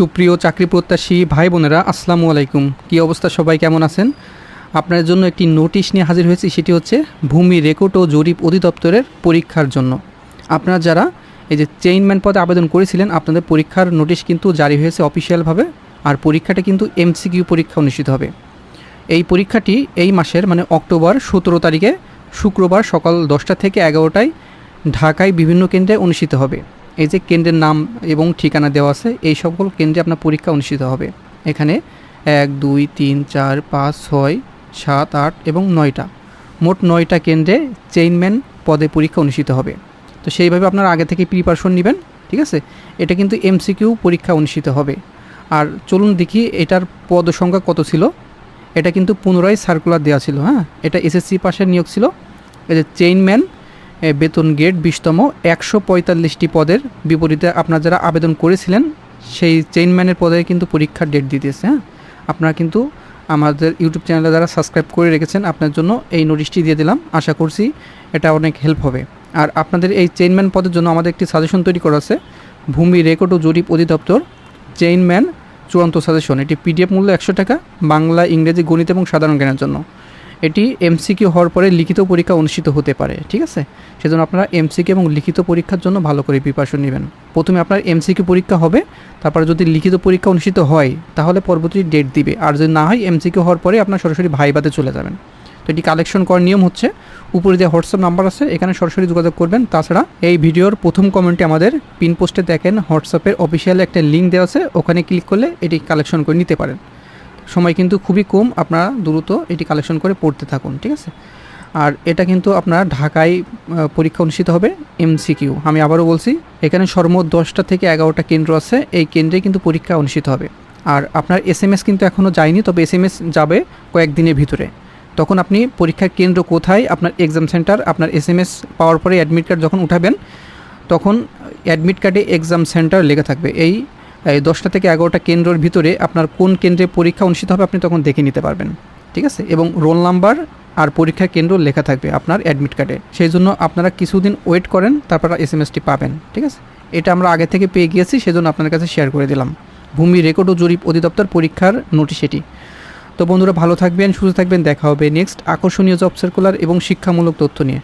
সুপ্রিয় চাকরি প্রত্যাশী ভাই বোনেরা, আসসালামু আলাইকুম। কী অবস্থা সবাই? কেমন আছেন? আপনার জন্য একটি নোটিশ নিয়ে হাজির হয়েছি, সেটি হচ্ছে ভূমি রেকর্ড ও জরিপ অধিদপ্তরের পরীক্ষার জন্য। আপনারা যারা এই যে চেইনম্যান পদে আবেদন করেছিলেন, আপনাদের পরীক্ষার নোটিশ কিন্তু জারি হয়েছে অফিসিয়ালভাবে, আর পরীক্ষাটা কিন্তু এমসিকিউ পরীক্ষা অনুষ্ঠিত হবে। এই পরীক্ষাটি এই মাসের মানে অক্টোবর সতেরো তারিখে শুক্রবার সকাল দশটা থেকে এগারোটায় ঢাকায় বিভিন্ন কেন্দ্রে অনুষ্ঠিত হবে। এই যে কেন্দ্রের নাম এবং ঠিকানা দেওয়া আছে, এই সকল কেন্দ্রে আপনার পরীক্ষা অনুষ্ঠিত হবে। এখানে এক, দুই, তিন, চার, পাঁচ, ছয়, সাত, আট এবং নয়টা। মোট নয়টা কেন্দ্রে চেইনম্যান পদে পরীক্ষা অনুষ্ঠিত হবে। তো সেইভাবে আপনারা আগে থেকে প্রিপারেশন নেবেন, ঠিক আছে? এটা কিন্তু এমসিকিউ পরীক্ষা অনুষ্ঠিত হবে। আর চলুন দেখি এটার পদ সংখ্যা কত ছিল? এটা কিন্তু পুনরায় সার্কুলার দেওয়া ছিল হ্যাঁ? এটা এসএসসি পাশের নিয়োগ ছিল। যে চেইনম্যান বেতন গেট বিশতম একশো পঁয়তাল্লিশটি পদের বিপরীতে আপনারা যারা আবেদন করেছিলেন, সেই চেইনম্যানের পদে কিন্তু পরীক্ষার ডেট দিতেছে হ্যাঁ? আপনারা কিন্তু আমাদের ইউটিউব চ্যানেলে যারা সাবস্ক্রাইব করে রেখেছেন, আপনার জন্য এই নোটিশটি দিয়ে দিলাম। আশা করছি এটা অনেক হেল্প হবে। আর আপনাদের এই চেইনম্যান পদের জন্য আমাদের একটি সাজেশন তৈরি করা আছে। ভূমি রেকর্ড ও জরিপ অধিদপ্তর, চেইনম্যান চূড়ান্ত সাজেশন এটি পিডিএফ মূল্য একশো টাকা, বাংলা, ইংরেজি, গণিত এবং সাধারণ জ্ঞানের জন্য। এটি এমসিকিউ হওয়ার পরে লিখিত পরীক্ষা অনুষ্ঠিত হতে পারে, ঠিক আছে? সেজন্য আপনারা এমসিকিউ এবং লিখিত পরীক্ষার জন্য ভালো করে প্রিপারেশন নেবেন। প্রথমে আপনার এমসিকিউ পরীক্ষা হবে, তারপরে যদি লিখিত পরীক্ষা অনুষ্ঠিত হয়, তাহলে পরবর্তী ডেট দিবে। আর যদি না হয় এমসিকিউ হওয়ার পরে আপনার সরাসরি ভাইবাতে চলে যাবেন। তো এটি কালেকশন করার নিয়ম হচ্ছে, উপরে যে হোয়াটসঅ্যাপ নাম্বার আছে, এখানে সরাসরি যোগাযোগ করবেন। তাছাড়া এই ভিডিওর প্রথম কমেন্টে আমাদের পিন পোস্টে দেখেন হোয়াটসঅ্যাপের অফিসিয়াল একটা লিঙ্ক দেওয়া আছে, ওখানে ক্লিক করলে এটি কালেকশন করে নিতে পারেন। সময় কিন্তু খুবই কম, আপনারা দ্রুত এটি কালেকশন করে পড়তে থাকুন, ঠিক আছে? আর এটা কিন্তু আপনার ঢাকায় পরীক্ষা অনুষ্ঠিত হবে এমসিকিউ আমি আবারও বলছি, এখানে সর্বমোট দশটা থেকে এগারোটা কেন্দ্র আছে, এই কেন্দ্রে কিন্তু পরীক্ষা অনুষ্ঠিত হবে। আর আপনার এস এম এস কিন্তু এখনও যায়নি, তবে এস এম এস যাবে কয়েকদিনের ভিতরে। তখন আপনি পরীক্ষার কেন্দ্র কোথায়, আপনার এক্সাম সেন্টার আপনার এস এম এস পাওয়ার পরে অ্যাডমিট কার্ড যখন উঠাবেন, তখন অ্যাডমিট কার্ডে এক্সাম সেন্টার লেখা থাকবে। এই এই দশটা থেকে এগারোটা কেন্দ্রের ভিতরে আপনার কোন কেন্দ্রে পরীক্ষা অনুষ্ঠিত হবে আপনি তখন দেখে নিতে পারবেন, ঠিক আছে? এবং রোল নাম্বার আর পরীক্ষা কেন্দ্র লেখা থাকবে আপনার অ্যাডমিট কার্ডে সেই জন্য আপনারা কিছুদিন ওয়েট করেন, তারপর এস এম এসটি পাবেন, ঠিক আছে? এটা আমরা আগে থেকে পেয়ে গিয়েছি, সেজন্য আপনাদের কাছে শেয়ার করে দিলাম। ভূমি রেকর্ড ও জরিপ অধিদপ্তর পরীক্ষার নোটিশ এটি। তো বন্ধুরা, ভালো থাকবেন, সুস্থ থাকবেন, দেখা হবে নেক্সট আকর্ষণীয় জব সার্কুলার এবং শিক্ষামূলক তথ্য নিয়ে।